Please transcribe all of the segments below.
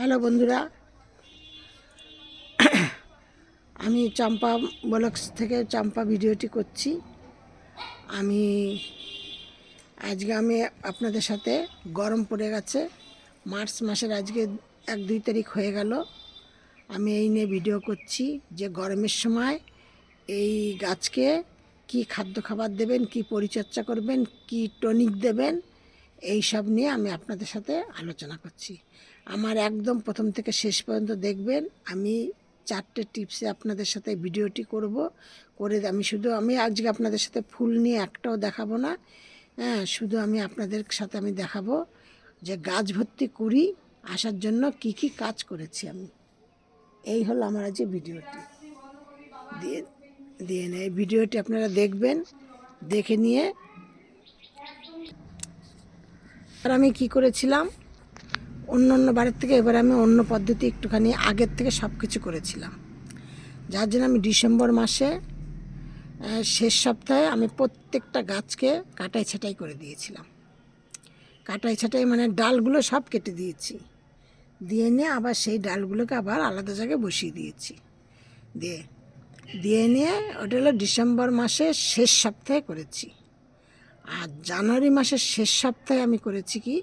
Hello বন্ধুরা। আমি চম্পা blogs থেকে চম্পা ভিডিওটি করছি। আমি আজকে আমি আপনাদের সাথে গরম পড়ে গেছে। মার্চ মাসের আজকে এক দুই তারিখ হয়ে গেল। আমি এই নিয়ে ভিডিও করছি যে গরমের সময় এই গাছকে কি খাদ্য খাবার দেবেন, কি পরিচর্যা করবেন, কি টনিক দেবেন এই সব নিয়ে আমি আপনাদের সাথে আলোচনা করছি। আমার একদম প্রথম থেকে শেষ পর্যন্ত দেখবেন, আমি চারটে টিপসে আপনাদের সাথে ভিডিওটি করব। করে আমি শুধু, আমি আজকে আপনাদের সাথে ফুল নিয়ে একটাও দেখাবো না। হ্যাঁ শুধু আমি আপনাদের সাথে আমি দেখাবো যে গাছ ভর্তি করি, আসার জন্য কি কি কাজ করেছি আমি। এই হলো আমার আজকে ভিডিওটি। দিয়ে দিয়ে এই ভিডিওটি আপনারা দেখবেন, দেখে নিয়ে আর আমি কি করেছিলাম? অন্য অন্য বাড়ির থেকে এবার আমি অন্য পদ্ধতি একটুখানি আগের থেকে সব কিছু করেছিলাম। যার জন্য আমি ডিসেম্বর মাসে শেষ সপ্তাহে আমি প্রত্যেকটা গাছকে কাটাই ছাটাই করে দিয়েছিলাম। কাটাই ছাটাই মানে ডালগুলো সব কেটে দিয়েছি। দিয়ে নিয়ে আবার সেই ডালগুলোকে আবার আলাদা জায়গায় বসিয়ে দিয়েছি। দিয়ে দিয়ে নিয়ে ওটা হলো ডিসেম্বর মাসের শেষ সপ্তাহে করেছি। আর জানুয়ারি মাসের শেষ সপ্তাহে আমি করেছি কি,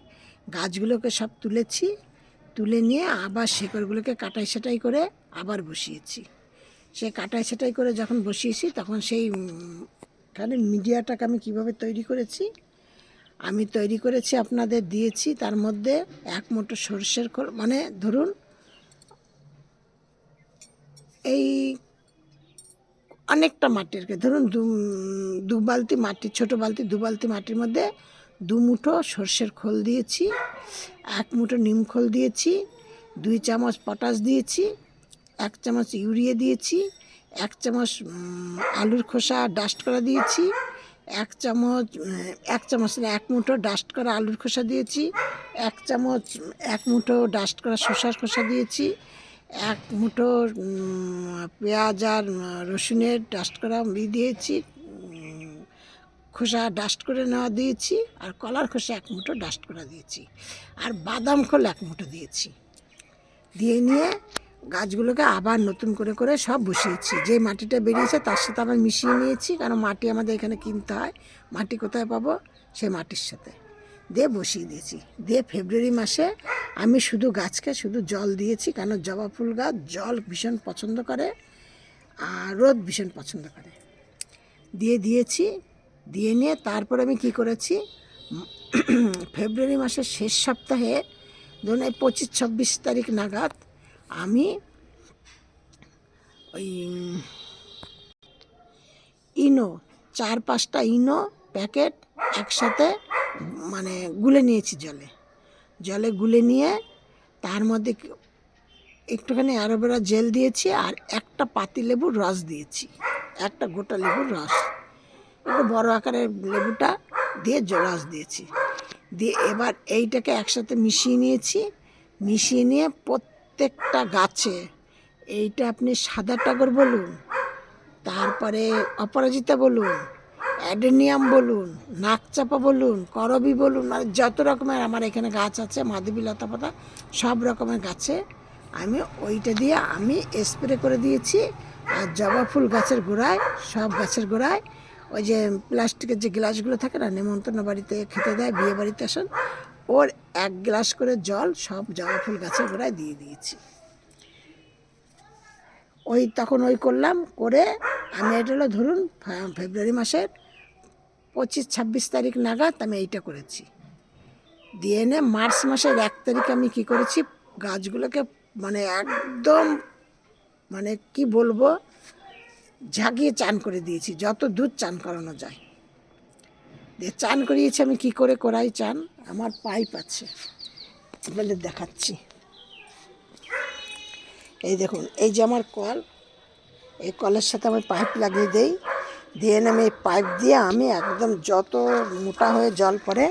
গাছগুলোকে সব তুলেছি, তুলে নিয়ে আবার শেকড়গুলোকে কাটাই সেটাই করে আবার বসিয়েছি। সে কাটাই সেটাই করে যখন বসিয়েছি তখন সেই এখানে মিডিয়াটাকে আমি কীভাবে তৈরি করেছি, আমি তৈরি করেছি আপনাদের দিয়েছি, তার মধ্যে এক মুঠো সর্ষের মানে ধরুন এই অনেকটা মাটির ধরুন দু দু বালতি মাটি, ছোট বালতি, দু বালতি মাটির মধ্যে দু মুঠো সর্ষের খোল দিয়েছি, এক মুঠো নিম খোল দিয়েছি, দুই চামচ পটাশ দিয়েছি, এক চামচ ইউরিয়া দিয়েছি, এক চামচ আলুর খোসা ডাস্ট করা দিয়েছি, এক চামচ এক চামচ এক মুঠো ডাস্ট করা আলুর খোসা দিয়েছি, এক চামচ এক মুঠো ডাস্ট করা শসার খোসা দিয়েছি এক মুঠো পেঁয়াজ আর রসুনের ডাস্ট করা ই দিয়েছি। খোসা ডাস্ট করে নেওয়া দিয়েছি আর কলার খোসা এক মুঠো ডাস্ট করা দিয়েছি। আর বাদাম খোল এক মুঠো দিয়েছি। দিয়ে নিয়ে গাছগুলোকে আবার নতুন করে করে সব বসিয়েছি। যে মাটিটা বেরিয়েছে তার সাথে আবার মিশিয়ে নিয়েছি, কারণ মাটি আমাদের এখানে কিনতে হয়। মাটি কোথায় পাবো? সেই মাটির সাথে। দিয়ে বসিয়ে দিয়েছি। দিয়ে ফেব্রুয়ারি মাসে আমি শুধু গাছকে শুধু জল দিয়েছি কারণ জবা ফুল গাছ জল ভীষণ পছন্দ করে আর রোদ ভীষণ পছন্দ করে। দিয়ে দিয়েছি, দিয়ে নিয়ে তারপর আমি কি করেছি? ফেব্রুয়ারি মাসের শেষ সপ্তাহে ধরুন এই পঁচিশ, ছাব্বিশ তারিখ নাগাদ আমি ওই ইনো, চার পাঁচটা ইনো প্যাকেট একসাথে মানে গুলে নিয়েছি জলে। জলে গুলে নিয়ে তার মধ্যে একটুখানি অ্যালোভেরা জেল দিয়েছি আর একটা পাতি লেবুর রস দিয়েছি। একটা গোটা লেবুর রস। একটু বড় আকারের লেবুটা দিয়ে রস দিয়েছি। দিয়ে এবার এইটাকে একসাথে মিশিয়ে নিয়েছি। মিশিয়ে নিয়ে প্রত্যেকটা গাছে, এইটা আপনি সাদা টগর বলুন, তারপরে অপরাজিতা বলুন অ্যাডেনিয়াম বলুন, নাকচাপা বলুন, করবি বলুন আর যত রকমের আমার এখানে গাছ আছে, মাধবী, লতা পাতা, সব রকমের গাছে আমি ওইটা দিয়ে আমি স্প্রে করে দিয়েছি, আর জবা ফুল গাছের গোড়ায়, সব গাছের গোড়ায়, ওই যে প্লাস্টিকের যে গ্লাসগুলো থাকে না, নেমন্তন্ন বাড়িতে খেতে দেয়, বিয়ে বাড়িতে আসেন, ওর এক গ্লাস করে জল সব জবা ফুল গাছের গোড়ায় দিয়ে দিয়েছি। ওই তখন ওই করলাম, করে আমি এটা হলো ধরুন ফেব্রুয়ারি মাসের পঁচিশ, ছাব্বিশ তারিখ নাগাদ আমি এইটা করেছি। দিয়ে এনে মার্চ মাসের এক তারিখ আমি কি করেছি, গাছগুলোকে মানে একদম মানে কি বলব ঝাঁকিয়ে চান করে দিয়েছি, যত দুধ চান করানো যায়। দিয়ে চান করিয়েছি আমি কি করে করাই চান, আমার পাইপ আছে, আপনাদের দেখাচ্ছি। এই দেখুন, এই যে আমার কল, এই কলের সাথে আমি পাইপ লাগিয়ে দেই। দিয়ে আমি এই পাইপ দিয়ে আমি একদম যত মোটা হয়ে জল পড়ে,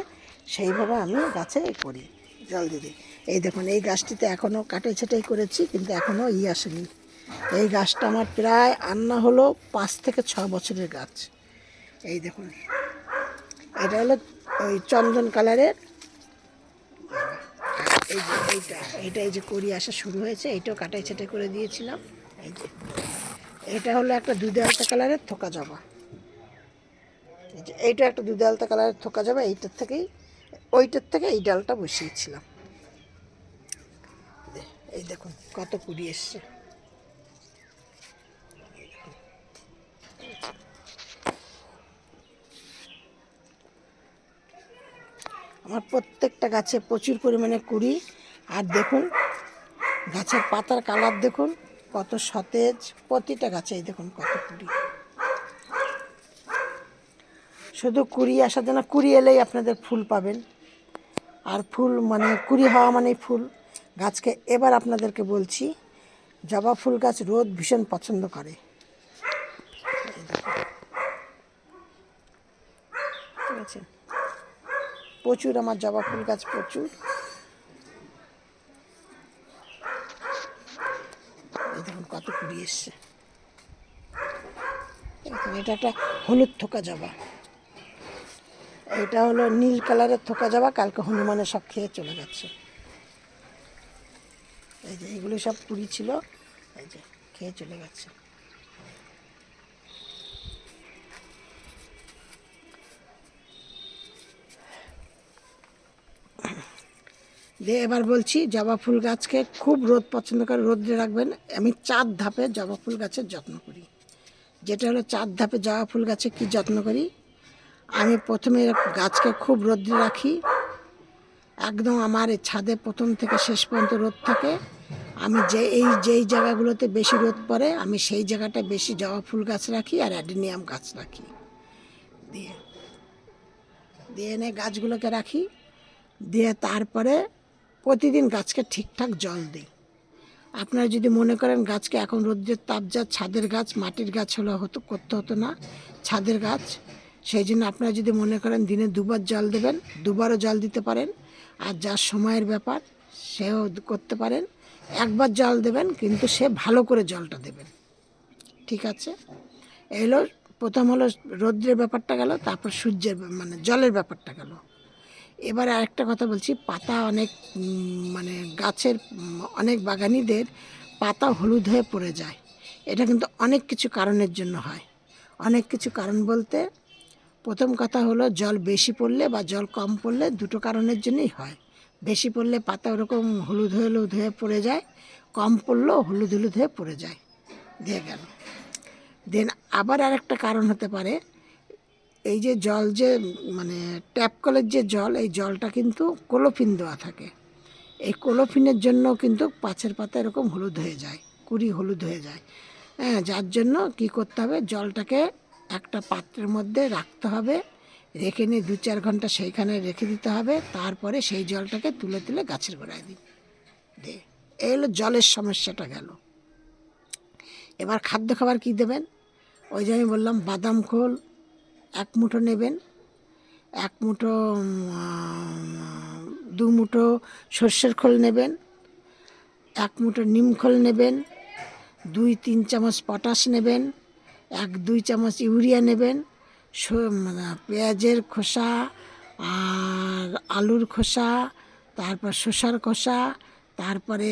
সেইভাবে আমি গাছে করি জল দিয়ে এই দেখুন, এই গাছটিতে এখনও কাটাই ছাটাই করেছি, কিন্তু এখনও ই আসেনি। এই গাছটা আমার প্রায় আন্না হলো পাঁচ থেকে ছ বছরের গাছ। এই দেখুন, এটা হলো ওই চন্দন কালারের। এই যে এইটা এইটা এই যে করি আসা শুরু হয়েছে, এইটাও কাটাই ছাটাই করে দিয়েছিলাম। এই যে, এটা হলো একটা দুধে আলতা কালারের, থোকা জবা। এইটা একটা দুধে আলতা কালারের থোকা যাবে, এইটার থেকেই, ওইটার থেকে এই ডালটা বসিয়েছিলাম। এই দেখুন, কত কুড়ি এসছে। আমার প্রত্যেকটা গাছে প্রচুর পরিমাণে কুড়ি, আর দেখুন, গাছের পাতার কালার দেখুন, কত সতেজ, প্রতিটা গাছে এই দেখুন কত কুড়ি। শুধু কুড়ি আসার জন্য কুড়ি এলেই আপনাদের ফুল পাবেন। আর ফুল মানে কুড়ি হওয়া মানেই ফুল। গাছকে এবার আপনাদেরকে বলছি, জবা ফুল গাছ রোদ ভীষণ পছন্দ করে। ঠিক আছে? প্রচুর আমার জবা ফুল গাছ, প্রচুর। দেখুন কত কুড়ি এসছে। এটা একটা হলুদ থোকা জবা। এটা হলো নীল কালারের থোকা জবা, কালকে হনুমানে সব খেয়ে চলে যাচ্ছে এই যে এগুলো সব কুড়ি ছিল, এই যে খেয়ে চলে গেছে। দিয়ে এবার বলছি, জবা ফুল গাছকে খুব রোদ পছন্দ করে রোদ্রে রাখবেন। আমি চার ধাপে জবা ফুল গাছের যত্ন করি। যেটা হলো চার ধাপে জবা ফুল গাছে কি যত্ন করি? আমি প্রথমে গাছকে খুব রোদ্রে রাখি। একদম আমার এই ছাদে প্রথম থেকে শেষ পর্যন্ত রোদ থাকে। আমি যে, এই যেই জায়গাগুলোতে বেশি রোদ পড়ে, আমি সেই জায়গাটায় বেশি জবা ফুল গাছ রাখি আর অ্যাডিনিয়াম গাছ রাখি। দিয়ে দিয়ে এনে গাছগুলোকে রাখি। দিয়ে তারপরে প্রতিদিন গাছকে ঠিকঠাক জল দিই। আপনারা যদি মনে করেন গাছকে এখন রোদ্রের তাপ যা, ছাদের গাছ, মাটির গাছ হলে হতো, করতে হতো না। ছাদের গাছ সেই জন্য আপনারা যদি মনে করেন দিনে দুবার জল দেবেন, দুবারও জল দিতে পারেন, আর যার সময়ের ব্যাপার সেও করতে পারেন। একবার জল দেবেন, কিন্তু সে ভালো করে জলটা দেবেন। ঠিক আছে? এই হলো, প্রথম হলো রৌদ্রের ব্যাপারটা গেল, তারপর সূর্যের মানে জলের ব্যাপারটা গেল। এবার আরেকটা কথা বলছি, পাতা অনেক মানে গাছের অনেক বাগানিদের পাতা হলুদ হয়ে পড়ে যায়। এটা কিন্তু অনেক কিছু কারণের জন্য হয়। অনেক কিছু কারণ বলতে প্রথম কথা হলো জল বেশি পড়লে বা জল কম পড়লে দুটো কারণের জন্যই হয়। বেশি পড়লে পাতা ওরকম হলুদ হলুদ হয়ে পড়ে যায়, কম পড়লেও হলুদ হলুদ হয়ে পড়ে যায়। দিয়ে গেল। দেন আবার আরেকটা কারণ হতে পারে, এই যে জল যে মানে ট্যাপ কলের যে জল, এই জলটা কিন্তু কোলোফিন দেওয়া থাকে। এই কোলোফিনের জন্য কিন্তু পাছের পাতা এরকম হলুদ হয়ে যায়, কুড়ি হলুদ হয়ে যায়। হ্যাঁ যার জন্য কি করতে হবে, জলটাকে একটা পাত্রের মধ্যে রাখতে হবে। রেখে নিয়ে দু চার ঘণ্টা সেইখানে রেখে দিতে হবে। তারপরে সেই জলটাকে তুলে তুলে গাছের গোড়ায় দিই। দে, এই হলো জলের সমস্যাটা গেল। এবার খাদ্য খাবার কি দেবেন? ওই যে আমি বললাম, বাদাম খোল, এক মুঠো নেবেন। এক মুঠো দু মুঠো সর্ষের খোল নেবেন। এক মুঠো নিম খোল নেবেন। দুই, তিন চামচ পটাশ নেবেন। এক, দুই চামচ ইউরিয়া নেবেন মানে পেঁয়াজের খোসা আর আলুর খোসা, তারপর শসার খোসা, তারপরে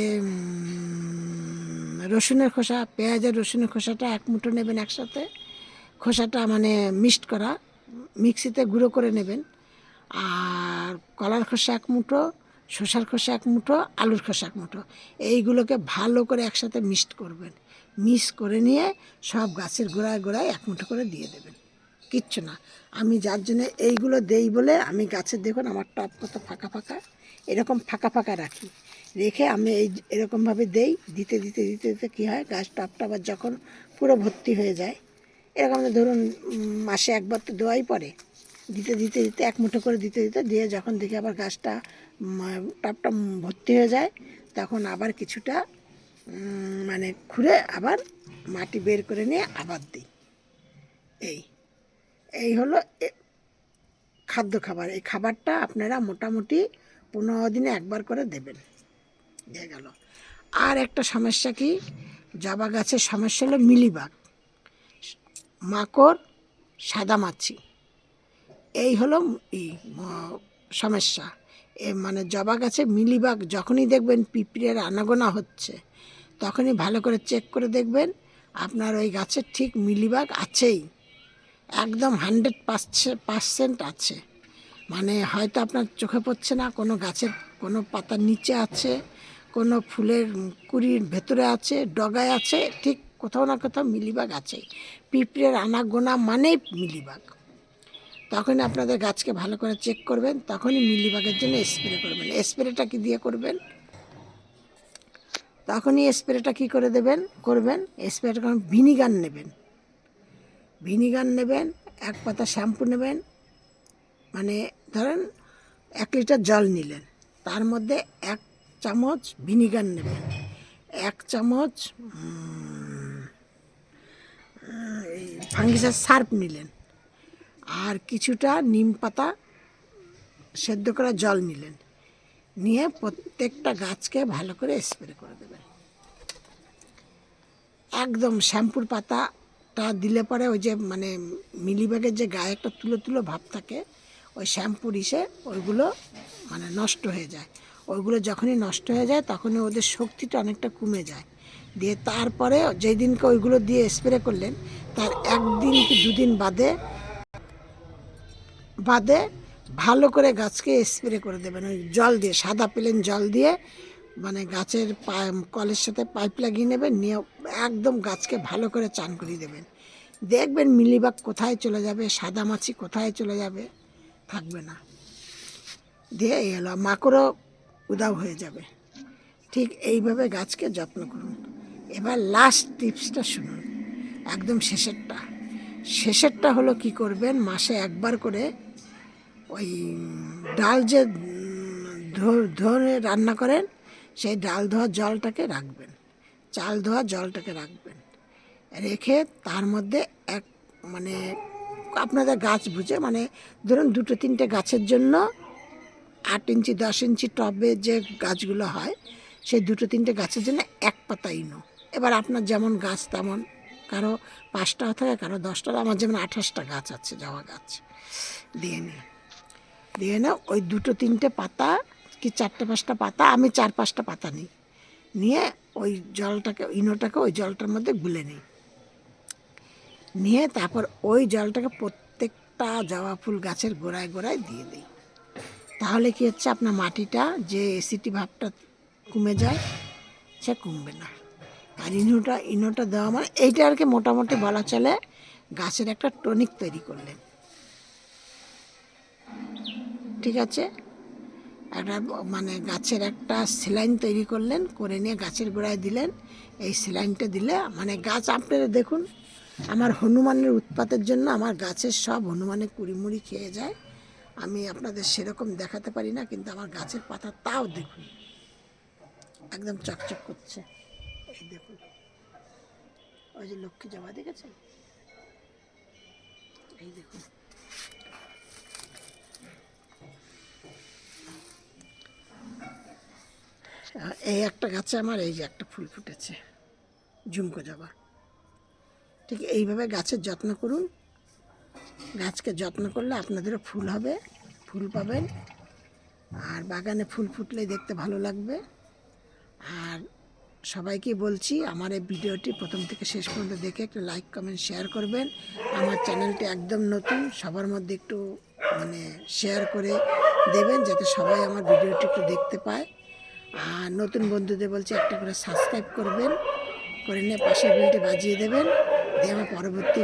রসুনের খোসা পেঁয়াজ আর রসুনের খোসাটা এক মুঠো নেবেন একসাথে। খোসাটা মানে মিক্সড করা, মিক্সিতে গুঁড়ো করে নেবেন। আর কলার খোসা এক মুঠো, শসার খোসা এক মুঠো, আলুর খোসা এক মুঠো। এইগুলোকে ভালো করে একসাথে মিক্সড করবেন। মিক্স করে নিয়ে সব গাছের গোড়ায় গোড়ায় এক মুঠো করে দিয়ে দেবেন। কিচ্ছু না। আমি যার জন্য এইগুলো দেই বলে আমি গাছের দেখুন আমার টপ কত ফাঁকা ফাঁকা, এরকম ফাঁকা ফাঁকা রাখি। রেখে আমি এই এরকমভাবে দেই, দিতে দিতে দিতে দিতে কী হয়, গাছ টপটা আবার যখন পুরো ভর্তি হয়ে যায়, এরকম ধরুন মাসে একবার তো দেওয়াই পড়ে। দিতে দিতে দিতে এক মুঠো করে দিতে দিতে দিয়ে যখন দেখি আবার গাছটা টপটা ভর্তি হয়ে যায়, তখন আবার কিছুটা মানে খুঁড়ে আবার মাটি বের করে নিয়ে আবার দিই। এই এই হলো খাদ্য খাবার। এই খাবারটা আপনারা মোটামুটি পনেরো দিনে একবার করে দেবেন। দিয়ে গেল। আর একটা সমস্যা কি? জবা গাছের সমস্যা হলো মিলিবাগ। মাকড়, সাদা মাছি। এই হলো সমস্যা। এ মানে জবা গাছে মিলিবাগ যখনই দেখবেন পিঁপড়ের আনাগোনা হচ্ছে তখনই ভালো করে চেক করে দেখবেন, আপনার ওই গাছের ঠিক মিলিবাগ আছেই। একদম হান্ড্রেড পার্সেন্ট আছে। মানে হয়তো আপনার চোখে পড়ছে না, কোনো গাছের কোনো পাতার নিচে আছে, কোনো ফুলের কুড়ির ভেতরে আছে, ডগায় আছে, ঠিক কোথাও না কোথাও মিলিবাগ আছে পিঁপড়ের আনাগোনা মানেই মিলিবাগ। তখনই আপনাদের গাছকে ভালো করে চেক করবেন, তখনই মিলিবাগের জন্য স্প্রে করবেন। স্প্রেটা কি দিয়ে করবেন? তখনই স্প্রেটা কি করে দেবেন? করবেন? স্প্রেটা ভিনিগার নেবেন। ভিনিগার নেবেন, এক পাতা শ্যাম্পু নেবেন মানে ধরেন এক লিটার জল নিলেন। তার মধ্যে এক চামচ ভিনিগার নেবেন। এক চামচ ফাঙ্গিসার সার্ফ নিলেন। আর কিছুটা নিম পাতা সেদ্ধ করা জল নিলেন। নিয়ে প্রত্যেকটা গাছকে ভালো করে স্প্রে করে দেবেন একদম শ্যাম্পুর পাতাটা দিলে পরে ওই যে মানে মিলিবাগের যে গায়ে একটা তুলো তুলো ভাব থাকে, ওই শ্যাম্পুর ইসে ওইগুলো মানে নষ্ট হয়ে যায়। ওইগুলো যখনই নষ্ট হয়ে যায় তখনই ওদের শক্তিটা অনেকটা কমে যায়। দিয়ে তারপরে যেই দিনকে ওইগুলো দিয়ে স্প্রে করলেন, তার একদিন কি দুদিন বাদে বাদে ভালো করে গাছকে স্প্রে করে দেবেন। ওই জল দিয়ে, সাদা পেলেন জল দিয়ে মানে গাছের পা- কলের সাথে পাইপ লাগিয়ে নেবেন, নিয়ে একদম গাছকে ভালো করে চান করিয়ে দেবেন। দেখবেন মিলিবাগ কোথায় চলে যাবে সাদা মাছি কোথায় চলে যাবে, থাকবে না। দিয়ে এই হলো, মাকড়ও উদাও হয়ে যাবে। ঠিক এইভাবে গাছকে যত্ন করুন। এবার লাস্ট টিপসটা শুনুন, একদম শেষেরটা। শেষেরটা হলো কি করবেন, মাসে একবার করে ওই ডাল যে ধরে রান্না করেন, সেই ডাল ধোয়া জলটাকে রাখবেন। চাল ধোয়া জলটাকে রাখবেন। রেখে তার মধ্যে এক মানে আপনাদের গাছ বুঝে মানে ধরুন দুটো তিনটে গাছের জন্য আট ইঞ্চি, দশ ইঞ্চি টবে যে গাছগুলো হয়, সেই দুটো তিনটে গাছের জন্য এক পাতা ইনো। এবার আপনার যেমন গাছ তেমন, কারও পাঁচটাও থাকে, কারও দশটা, আমার যেমন আঠাশটা গাছ আছে, জবা গাছ, দিয়ে নিই দিয়ে না ওই দুটো তিনটে পাতা, কি চারটে পাঁচটা পাতা, আমি চার পাঁচটা পাতা নিই। নিয়ে ওই জলটাকে, ইনোটাকে ওই জলটার মধ্যে গুলে নিই। নিয়ে তারপর ওই জলটাকে প্রত্যেকটা জবা ফুল গাছের গোড়ায় গোড়ায় দিয়ে দিই। তাহলে কি হচ্ছে, আপনার মাটিটা যে এসিটি ভাবটা কমে যায়, সে কমবে না। আর ইনোটা ইনোটা দেওয়া মানে এইটা আর কি মোটামুটি বলা চলে, গাছের একটা টনিক তৈরি করলেন ঠিক আছে? একটা মানে গাছের একটা সেলাইন তৈরি করলেন, করে নিয়ে গাছের গোড়ায় দিলেন। এই সেলাইনটা দিলে মানে গাছ আপনারা দেখুন, আমার হনুমানের উৎপাতের জন্য আমার গাছের সব হনুমানের কুড়িমুড়ি খেয়ে যায়। আমি আপনাদের সেরকম দেখাতে পারি না, কিন্তু আমার গাছের পাতা তাও দেখুন। একদম চকচক করছে। এই দেখুন। ওই যে লক্ষ্মী জবা দেখেছেন? এই দেখুন। এই একটা গাছে আমার, এই যে একটা ফুল ফুটেছে। ঝুমকো জবা ঠিক এইভাবে গাছের যত্ন করুন। গাছকে যত্ন করলে আপনাদেরও ফুল হবে, ফুল পাবেন। আর বাগানে ফুল ফুটলে দেখতে ভালো লাগবে। আর সবাইকে বলছি, আমার এই ভিডিওটি প্রথম থেকে শেষ পর্যন্ত দেখে একটু লাইক, কমেন্ট, শেয়ার করবেন। আমার চ্যানেলটি একদম নতুন, সবার মধ্যে একটু মানে শেয়ার করে দেবেন, যাতে সবাই আমার ভিডিওটি একটু দেখতে পায়। আর নতুন বন্ধুদের বলছি একটা করে সাবস্ক্রাইব করবেন, করে নিয়ে পাশের বিলটি বাজিয়ে দেবেন, দিয়ে আমার পরবর্তী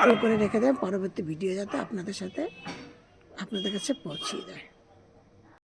অল করে রেখে দেবেন, পরবর্তী ভিডিও যাতে আপনাদের সাথে, আপনাদের কাছে পৌঁছিয়ে দেয়।